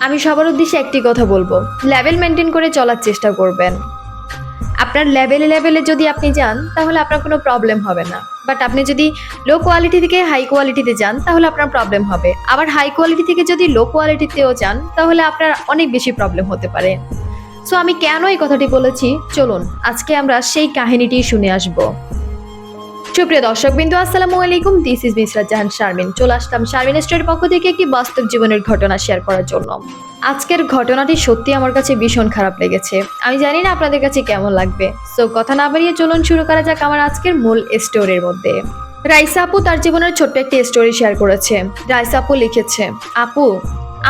আমি সবার উদ্দেশ্যে একটি কথা বলব। লেভেল মেনটেন করে চলার চেষ্টা করবেন। আপনার লেভেলে লেভেলে যদি আপনি যান, তাহলে আপনার কোনো প্রবলেম হবে না। বাট আপনি যদি লো কোয়ালিটি থেকে হাই কোয়ালিটিতে যান, তাহলে আপনার প্রবলেম হবে। আবার হাই কোয়ালিটি থেকে যদি লো কোয়ালিটিতেও যান, তাহলে আপনার অনেক বেশি প্রবলেম হতে পারে। সো আমি কেন এই কথাটি বলেছি? চলুন, আজকে আমরা সেই কাহিনীটি শুনে আসব। সুপ্রিয় দর্শক বিন্দু আসসালামু আলাইকুম। দিস ইজ মিসরা জাহান শারমিন চলে আসলাম শারমিন স্টোরের পক্ষ থেকে একটি বাস্তব জীবনের ঘটনা শেয়ার করার জন্য। আজকের ঘটনাটি সত্যি আমার কাছে ভীষণ খারাপ লেগেছে। আমি জানি না আপনাদের কাছে কেমন লাগবে। সো কথা না বাড়িয়ে চলুন শুরু করা যাক আমার আজকের মূল স্টোরির মধ্যে। রাইসা আপু তার জীবনের ছোট্ট একটি স্টোরি শেয়ার করেছে। রাইসা আপু লিখেছে, আপু,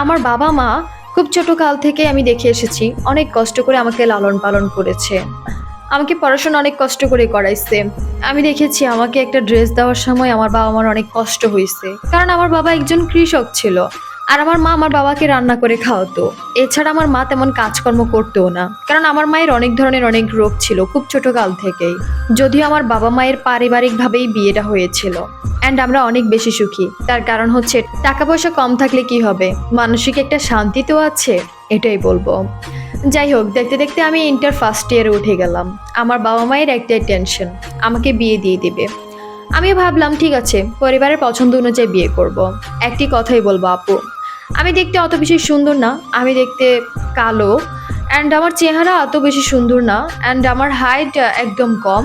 আমার বাবা মা খুব ছোট কাল থেকে আমি দেখে এসেছি। অনেক কষ্ট করে আমাকে লালন পালন করেছে। আমাকে পড়াশোনা অনেক কষ্ট করে করাইছে। আমি দেখেছি আমাকে একটা ড্রেস দেওয়ার সময় আমার বাবা মার অনেক কষ্ট হয়েছে কারণ আমার বাবা একজন কৃষক ছিল আর আমার মা আমার বাবাকে রান্না করে খাওয়াতো। এছাড়া আমার মা তেমন কাজকর্ম করতেও না। কারণ আমার মায়ের অনেক ধরনের অনেক রোগ ছিল খুব ছোট কাল থেকেই। যদিও আমার বাবা মায়ের পারিবারিকভাবেই বিয়েটা হয়েছিল। অ্যান্ড আমরা অনেক বেশি সুখী। তার কারণ হচ্ছে টাকা পয়সা কম থাকলে কি হবে? মানসিক একটা শান্তি তো আছে, এটাই বলব। যাই হোক দেখতে দেখতে আমি ইন্টার ফার্স্ট ইয়ারে উঠে গেলাম। আমার বাবা মায়ের একটাই টেনশন আমাকে বিয়ে দিয়ে দেবে। আমি ভাবলাম, ঠিক আছে, পরিবারের পছন্দ অনুযায়ী বিয়ে করব। একটি কথাই বলব আপু, আমি দেখতে অত বেশি সুন্দর না, আমি দেখতে কালো। অ্যান্ড আমার চেহারা অত বেশি সুন্দর না অ্যান্ড আমার হাইট একদম কম।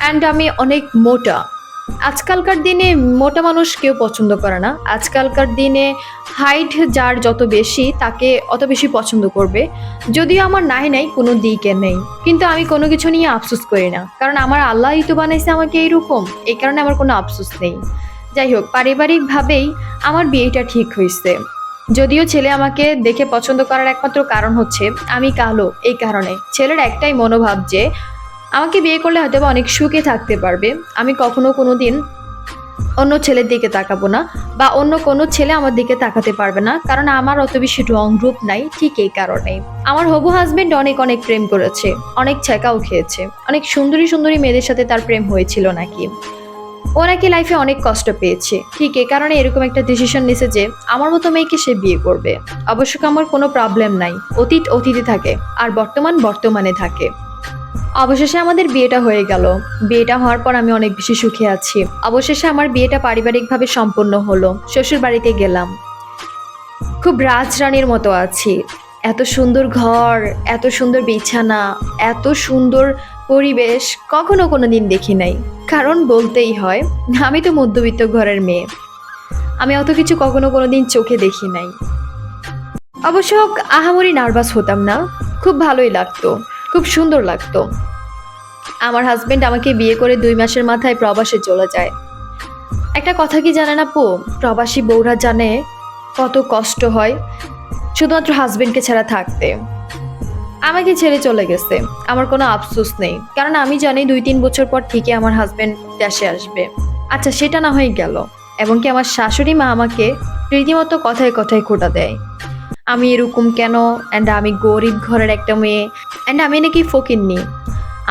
অ্যান্ড আমি অনেক মোটা আজকালকার দিনে মোটা মানুষ কেউ পছন্দ করে না। আজকালকার দিনে হাইট যার যত বেশি, তাকে অত বেশি পছন্দ করবে। যদিও আমার নাই নাই, কোনো দিকে নেই। কিন্তু আমি কোনো কিছু নিয়ে আফসোস করি না। কারণ আমার আল্লাহই তো বানাইছে আমাকে এইরকম। এই কারণে আমার কোনো আফসোস নেই। যাই হোক, পারিবারিকভাবেই আমার বিয়েটা ঠিক হয়েছে যদিও ছেলে আমাকে দেখে পছন্দ করার একমাত্র কারণ হচ্ছে, আমি কালো। এই কারণে ছেলের একটাই মনোভাব যে আমাকে বিয়ে করলে হয়তো বা অনেক সুখে থাকতে পারবে। আমি কখনো কোনো দিন অন্য ছেলের দিকে তাকাবো না বা অন্য কোনো ছেলে আমার দিকে তাকাতে পারবে না, কারণ আমার অত বেশি রং রূপ নাই, ঠিক এই কারণে আমার হবু হাজবেন্ড অনেক অনেক প্রেম করেছে, অনেক ছেঁকাও খেয়েছে, অনেক সুন্দরী সুন্দরী মেয়েদের সাথে তার প্রেম হয়েছিল নাকি। ও নাকি লাইফে অনেক কষ্ট পেয়েছে, ঠিক এ কারণে এরকম একটা ডিসিশন নিছে যে আমার মতো মেয়েকে সে বিয়ে করবে। অবশ্য আমার কোনো প্রবলেম নাই, অতীত অতীতে থাকে, আর বর্তমান বর্তমানে থাকে। অবশেষে আমাদের বিয়েটা হয়ে গেল। বিয়েটা হওয়ার পর আমি অনেক বেশি সুখে আছি। অবশেষে আমার বিয়েটা পারিবারিকভাবে সম্পন্ন হলো। শ্বশুর বাড়িতে গেলাম। খুব রাজরানীর মতো আছি। এত সুন্দর ঘর, এত সুন্দর বিছানা, এত সুন্দর পরিবেশ কখনো কোনো দিন দেখি নাই। কারণ বলতেই হয়, আমি তো মধ্যবিত্ত ঘরের মেয়ে। আমি অত কিছু কখনো কোনো দিন চোখে দেখি নাই। অবশ্য আহামরি নার্ভাস হতাম না। খুব ভালোই লাগতো। খুব সুন্দর লাগতো। আমার হাজবেন্ড আমাকে বিয়ে করে দুই মাসের মাথায় প্রবাসে চলে যায়। একটা কথা কি জানে না পো প্রবাসী বউরা জানে কত কষ্ট হয় শুধুমাত্র হাজবেন্ডকে ছাড়া থাকতে। আমাকে ছেড়ে চলে গেছে। আমার কোনো আফসোস নেই। কারণ আমি জানি দুই তিন বছর পর ঠিকই আমার হাজবেন্ড দেশে আসবে। আচ্ছা সেটা না হয়ে গেল। এবং কি আমার শাশুড়ি মা আমাকে রীতিমতো কথায় কথায় খোটা দেয়। আমি এরকম কেন? অ্যান্ড আমি গরিব ঘরের একটা মেয়ে। অ্যান্ড আমি নাকি ফকিরনি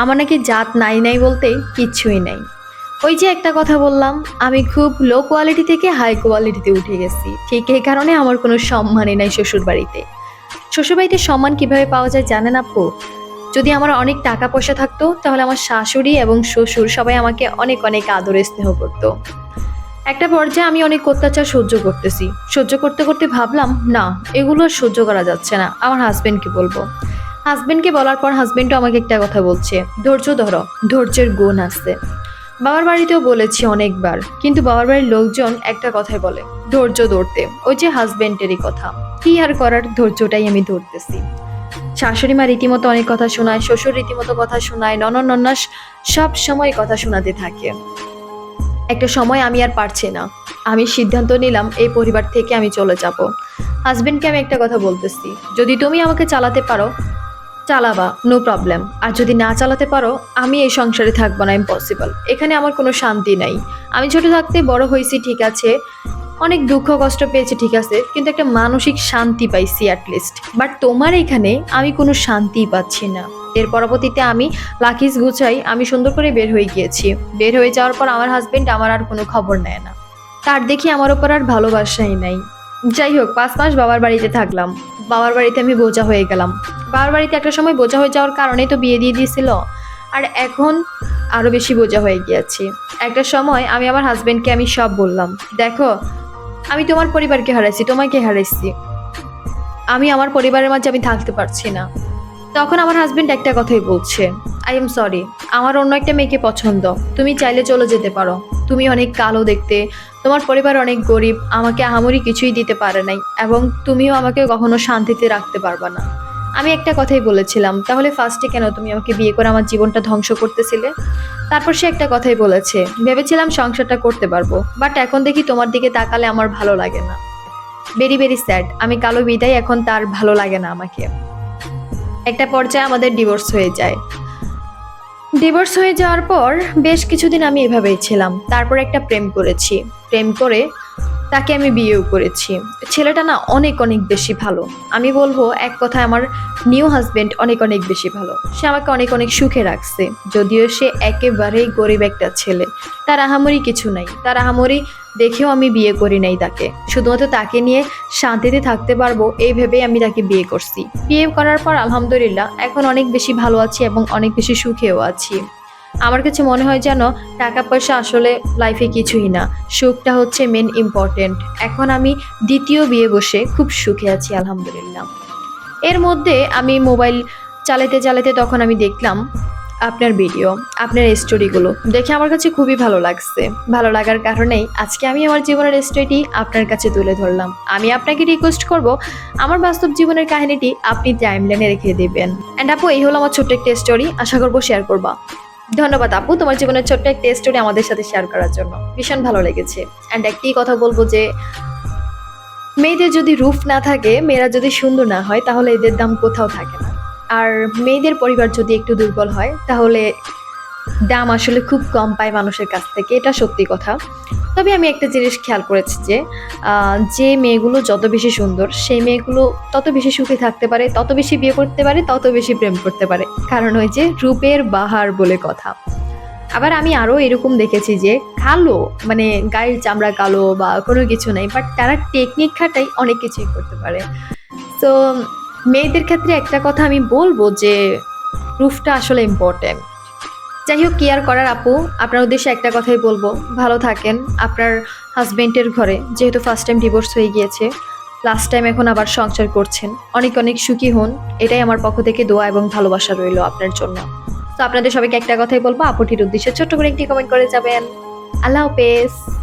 আমার নাকি জাত নাই নাই বলতে কিচ্ছুই নাই। ওই যে একটা কথা বললাম, আমি খুব লো কোয়ালিটি থেকে হাই কোয়ালিটিতে উঠে গেছি। ঠিক এই কারণে আমার কোনো সম্মানই নাই শ্বশুর বাড়িতে শ্বশুরবাড়িতে সম্মান কীভাবে পাওয়া যায় জানেন আপু? যদি আমার অনেক টাকা পয়সা থাকতো, তাহলে আমার শাশুড়ি এবং শ্বশুর সবাই আমাকে অনেক অনেক আদর স্নেহ করতো। একটা পর্যায়ে আমি অনেক অত্যাচার সহ্য করতেছি। সহ্য করতে করতে ভাবলাম, না, এগুলো সহ্য করা যাচ্ছে না। আমার হাজবেন্ডকে বলব। হাজবেন্ডকে বলার পর হাজবেন্ডও আমাকে একটা কথা বলছে, ধৈর্য ধরো, ধৈর্যের গুণ আছে। বাবার বাড়িতেও বলেছি অনেকবার, কিন্তু বাবার বাড়ির লোকজন একটা কথাই বলে, ধৈর্য ধরতে। ওই যে হাজবেন্ডেরই কথা, কি আর করার? ধৈর্যটাই আমি ধরতেছি। শাশুড়ি মা রীতিমতো অনেক কথা শোনায়, শ্বশুর রীতিমতো কথা শোনায় ননন নন্নাস সব সময় কথা শোনাতে থাকে। একটা সময় আমি আর পারছি না। আমি সিদ্ধান্ত নিলাম এই পরিবার থেকে আমি চলে যাব। হাজবেন্ডকে আমি একটা কথা বলতেছি, যদি তুমি আমাকে চালাতে পারো, চালাবা নো প্রবলেম আর যদি না চালাতে পারো, আমি এই সংসারে থাকব না ইম্পসিবল এখানে আমার কোনো শান্তি নাই। আমি ছোট থাকতে বড় হয়েছি, ঠিক আছে। অনেক দুঃখ, কষ্ট পেয়েছি, ঠিক আছে, কিন্তু একটা মানসিক শান্তি পাইছি অ্যাটলিস্ট বাট তোমার এখানে আমি কোনো শান্তিই পাচ্ছি না। এর পরবর্তীতে আমি লাকিজ গুছাই, আমি সুন্দর করে বের হয়ে গিয়েছি। বের হয়ে যাওয়ার পর আমার হাজবেন্ড আমার আর কোনো খবর নেয় না। তার দেখি আমার ওপর আর ভালোবাসাই নাই। যাই হোক, পাঁচ মাস বাবার বাড়িতে থাকলাম। বাবার বাড়িতে আমি বোঝা হয়ে গেলাম। বাবার বাড়িতে একটা সময় বোঝা হয়ে যাওয়ার কারণেই তো বিয়ে দিয়ে দিয়েছিল। আর এখন আরও বেশি বোঝা হয়ে গিয়েছি। একটা সময় আমি আমার হাজবেন্ডকে আমি সব বললাম। দেখো আমি তোমার পরিবারকে হারাইছি, তোমাকে হারাইছি। আমি আমার পরিবারের মাঝে আমি থাকতে পারছি না। তখন আমার হাজবেন্ড একটা কথাই বলছে আই এম সরি আমার অন্য একটা মেয়েকে পছন্দ। তুমি চাইলে চলে যেতে পারো। তুমি অনেক কালো দেখতে, তোমার পরিবার অনেক গরিব, আমাকে আহামরি কিছুই দিতে পারে নাই, এবং তুমিও আমাকে কখনো শান্তিতে রাখতে পারবা না। আমি একটা কথাই বলেছিলাম, তাহলে ফার্স্টে কেন তুমি আমাকে বিয়ে করে আমার জীবনটা ধ্বংস করতেছিলে? তারপর সে একটা কথাই বলেছে, ভেবেছিলাম সংসারটা করতে পারব বাট এখন দেখি তোমার দিকে তাকালে আমার ভালো লাগে না। ভেরি ভেরি স্যাড আমি কালো বিদায় এখন তার ভালো লাগে না আমাকে। একটা পর্যায়ে আমাদের ডিভোর্স হয়ে যায়। ডিভোর্স হয়ে যাওয়ার পর বেশ কিছুদিন আমি এভাবেই ছিলাম, তারপর একটা প্রেম করেছি। প্রেম করে তাকে আমি বিয়েও করেছি। ছেলেটা না অনেক অনেক বেশি ভালো। আমি বলব, এক কথায় আমার নিউ হাজবেন্ড অনেক অনেক বেশি ভালো। সে আমাকে অনেক অনেক সুখে রাখছে। যদিও সে একেবারেই গরিব একটা ছেলে। তার আহামরি কিছু নাই। তার আহামরি দেখেও আমি বিয়ে করি নাই তাকে। শুধুমাত্র তাকে নিয়ে শান্তিতে থাকতে পারব, এই ভেবেই আমি তাকে বিয়ে করছি। বিয়ে করার পর আলহামদুলিল্লাহ, এখন অনেক বেশি ভালো আছি এবং অনেক বেশি সুখেও আছি। আমার কাছে মনে হয় যেন টাকা পয়সা আসলে লাইফে কিছুই না। সুখটা হচ্ছে মেন ইম্পর্টেন্ট এখন আমি দ্বিতীয় বিয়ে বসে খুব সুখে আছি, আলহামদুলিল্লাহ। এর মধ্যে আমি মোবাইল চালাতে চালাতে তখন আমি দেখলাম আপনার ভিডিও আপনার স্টোরিগুলো দেখে আমার কাছে খুবই ভালো লাগছে। ভালো লাগার কারণেই আজকে আমি আমার জীবনের স্টোরিটি আপনার কাছে তুলে ধরলাম। আমি আপনাকে রিকোয়েস্ট করব, আমার বাস্তব জীবনের কাহিনীটি আপনি টাইমলাইনে রেখে দেবেন। অ্যান্ড আপু, এই হলো আমার ছোট্ট একটা স্টোরি আশা করব শেয়ার করবা। ধন্যবাদ আপু তোমার জীবনের ছোট্ট একটা স্টোরি আমাদের সাথে শেয়ার করার জন্য। ভীষণ ভালো লেগেছে। অ্যান্ড একটি কথা বলব যে, মেয়েদের যদি রুফ না থাকে, মেয়েরা যদি সুন্দর না হয়, তাহলে এদের দাম কোথাও থাকে না। আর মেয়েদের পরিবার যদি একটু দুর্বল হয়, তাহলে দাম আসলে খুব কম পায় মানুষের কাছ থেকে। এটা সত্যি কথা। তবে আমি একটা জিনিস খেয়াল করেছি যে যে মেয়েগুলো যত বেশি সুন্দর, সেই মেয়েগুলো তত বেশি সুখে থাকতে পারে, তত বেশি বিয়ে করতে পারে, তত বেশি প্রেম করতে পারে। কারণ ওই যে রূপের বাহার বলে কথা। আবার আমি আরও এরকম দেখেছি যে, কালো মানে গায়ের চামড়া কালো বা কোনো কিছু নাই বাট তারা টেকনিক খাটাই অনেক কিছুই করতে পারে। তো মেয়েদের ক্ষেত্রে একটা কথা আমি বলব যে রুফটা আসলে ইম্পর্টেন্ট যাই হোক আর করার আপু? আপনার উদ্দেশ্যে একটা কথাই বলব। ভালো থাকেন আপনার হাজবেন্ডের ঘরে, যেহেতু ফার্স্ট টাইম ডিভোর্স হয়ে গিয়েছে। লাস্ট টাইম এখন আবার সংসার করছেন। অনেক অনেক সুখী হন। এটাই আমার পক্ষ থেকে দোয়া এবং ভালোবাসা রইল আপনার জন্য। তো আপনাদের সবাইকে একটা কথাই বলব, আপুটির উদ্দেশ্যে ছোট্ট করে একটি কমেন্ট করে যাবেন। আল্লাহ হাফেজ।